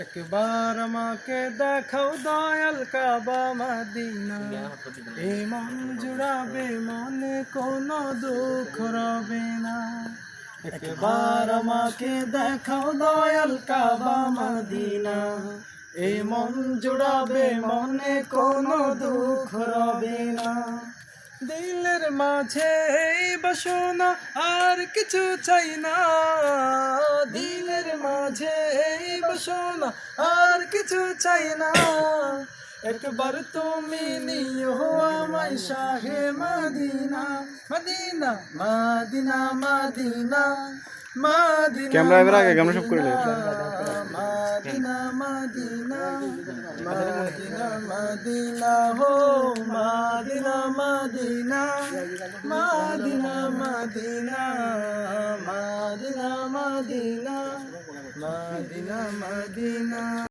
একবার আমাকে দেখাও দয়াল কাবা মদিনা। এই মন জুড়াবে, মনে কোনো দুঃখ রবে না। একবার আমাকে দেখাও দয়াল কাবা মদিনা। এই মন জুড়াবে, মনে কোনো দুঃখ রবে না। দিলের মাঝে এই বাসনা আর কিছু চাই না। মাঝে এই বাসনা আর কিছু চাই না একবার তুমি নিও আমায় শাহে Madina Medina Medina Medina Madina camera এবার আগে, ক্যামেরা সব করে লে। মদিনা মদিনা মদিনা মদিনা হো Madina Medina Medina Medina Medina Medina. Medina Medina.